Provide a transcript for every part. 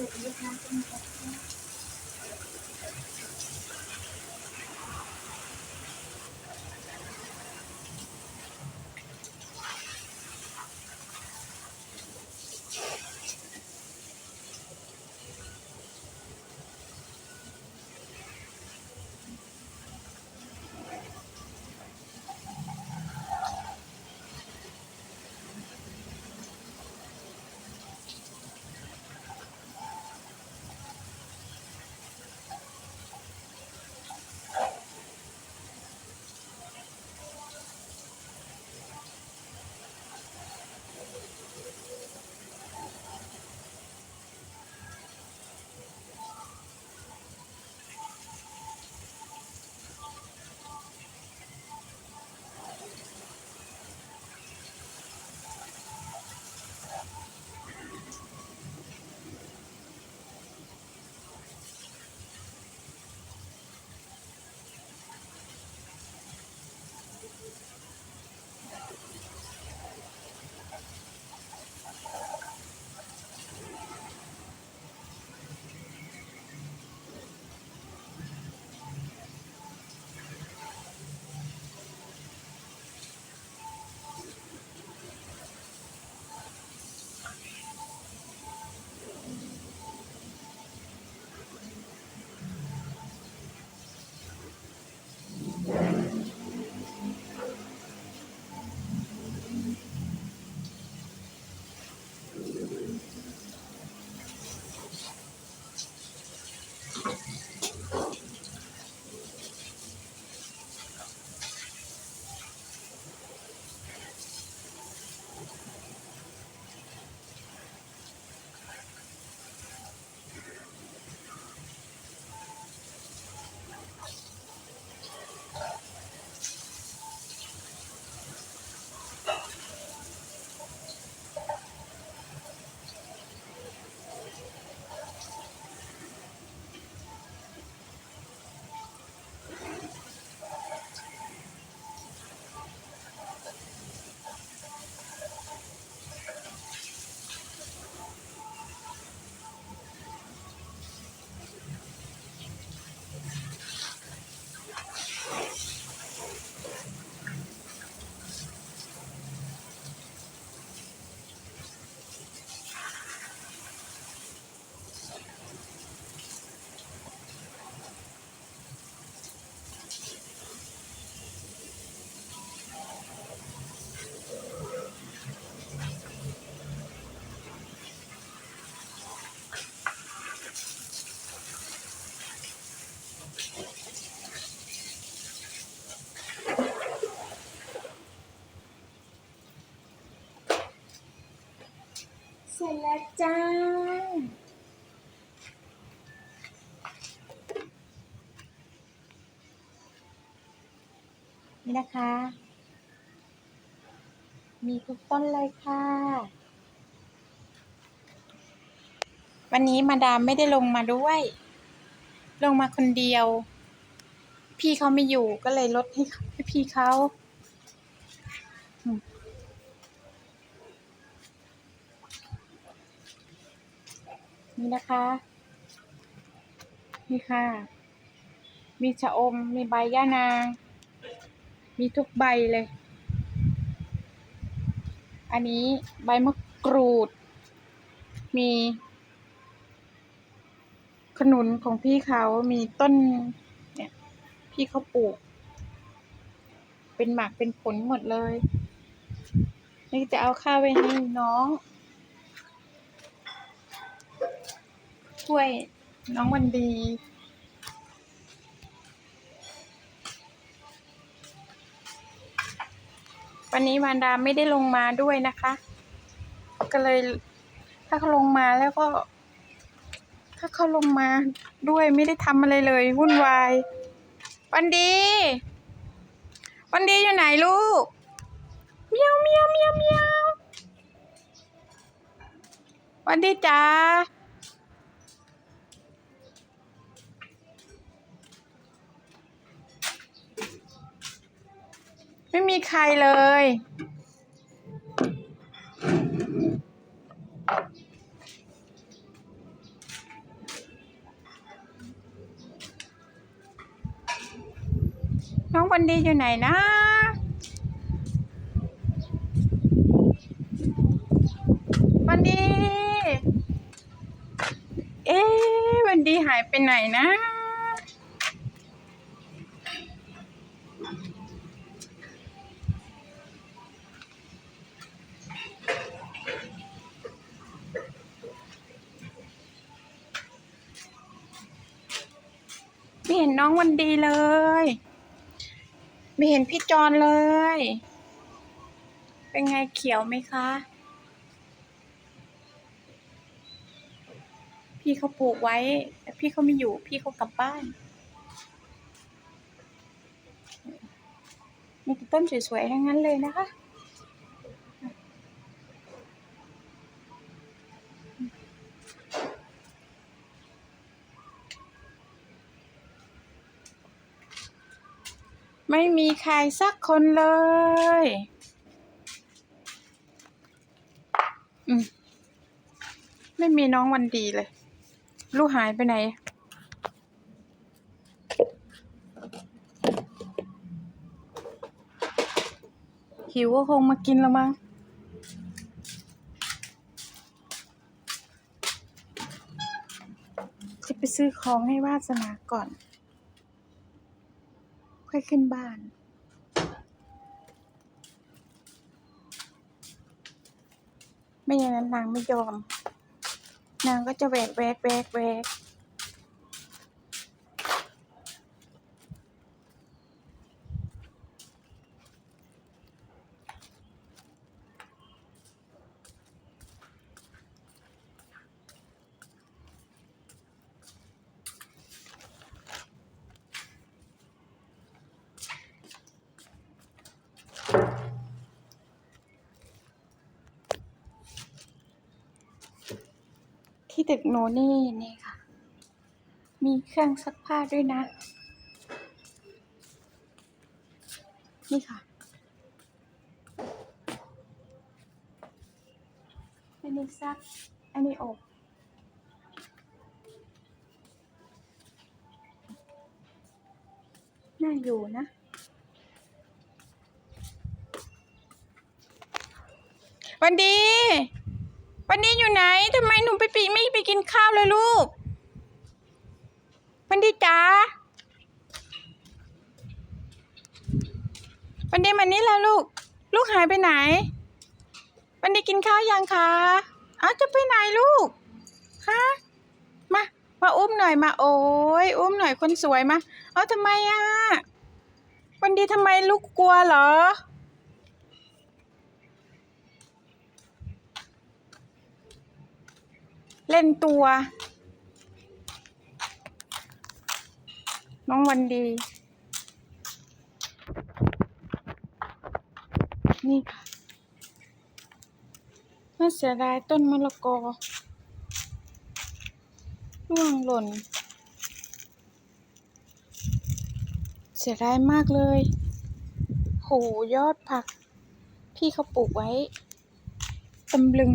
Jadi, nanti. แล้วจ้า นี่นะคะ มีทุกต้นเลยค่ะ วันนี้มาดามไม่ได้ลงมาด้วย ลงมาคนเดียว พี่เขาไม่อยู่ก็เลยลดให้พี่เขา นี่นะคะ นี่ค่ะ มีชะอม มีใบย่านาง มีทุกใบเลย อันนี้ใบมะกรูด มี ขนุนของพี่เขามีต้น เนี่ย พี่เขาปลูก เป็นหมากเป็นผลหมดเลย นี่จะเอาข้าวไว้ให้น้อง ช่วยน้องวันดี วันนี้วานดาไม่ได้ลงมาด้วยนะคะ ก็เลยถ้าเขาลงมาแล้วก็ ถ้าเขาลงมาด้วยไม่ได้ทำอะไรเลยวุ่นวาย วันดี วันดีอยู่ไหนลูกเมียวเมียวเมียวเมียววันดีจ้าไม่มี ใครเลย น้องวันดีอยู่ไหนนะวันดี เอ๊วันดีหายไปไหนนะ ไม่เห็ น้องวันดีเลย ไม่เห็นพี่จอนเลย เป็นไงเขียวไหมคะ พี่เขาปลูกไว้ แต่พี่เขาไม่อยู่ พี่เขากลับบ้านมีต่ต้นสวยๆทั้งนั้นเลยนะคะ ไม่มีใครสักคนเลย อืม ไม่มีน้องวันดีเลย ลูกหายไปไหน หิวก็คงมากินแล้วมั้งจะไปซื้อของให้วาสนาก่อน ค่อยขึ้นบ้าน ไม่อย่างนั้นนางไม่ยอม นางก็จะแหวกแวกแวกแวก ที่ตึกโนนี่นี่ค่ะ มีเครื่องซักผ้าด้วยนะ นี่ค่ะอันนี้ซัก อันนี้อบน่าอยู่นะ วันดี วันนี้อยู่ไหนทำไมหนูไปปีไม่ไปกินข้าวเลยลูกวันดีจ๋าวันดีมานี่แล้วลูก ลูกหายไปไหน วันดีกินข้าวยังคะอ้าวจะไปไหนลูกฮะมามาอุ้มหน่อยมาโอ้ยอุ้มหน่อยคนสวยมา เอาทำไมอะวันดีทำไมลูกกลัวเหรอ เล่นตัว น้องวันดี นี่ค่ะน่าเสียดายต้นมะละกอร่วงหล่น เสียดายมากเลย โหยอดผัก พี่เขาปลูกไว้ตำลึง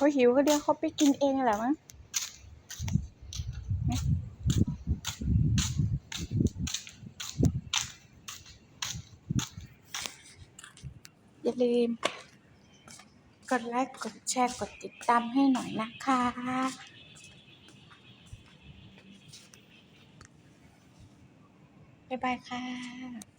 เขาหิวก็เดี๋ยวเขาไปกินเองแหละมั้งอย่าลืมกดไลค์กดแชร์กดติดตามให้หน่อยนะคะบ๊ายบายค่ะ